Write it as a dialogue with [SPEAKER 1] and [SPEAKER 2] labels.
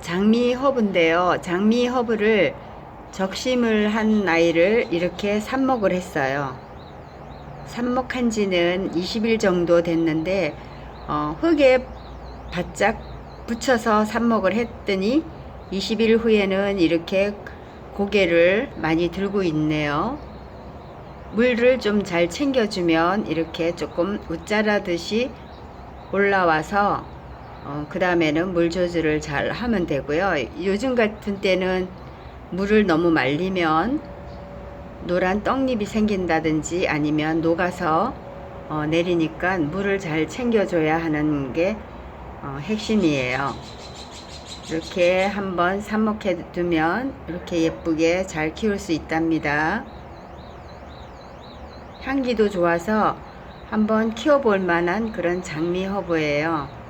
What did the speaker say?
[SPEAKER 1] 장미 허브인데요. 장미 허브를 적심을 한 아이를 이렇게 삽목을 했어요. 삽목한 지는 20일 정도 됐는데 어, 흙에 바짝 붙여서 삽목을 했더니 20일 후에는 이렇게 고개를 많이 들고 있네요. 물을 좀 잘 챙겨주면 이렇게 조금 웃자라듯이 올라와서 어, 그 다음에는 물 조절을 잘 하면 되고요. 요즘 같은 때는 물을 너무 말리면 노란 떡잎이 생긴다든지 아니면 녹아서 어, 내리니까 물을 잘 챙겨줘야 하는 게 어, 핵심이에요. 이렇게 한번 삽목해 두면 이렇게 예쁘게 잘 키울 수 있답니다. 향기도 좋아서 한번 키워볼 만한 그런 장미 허브예요.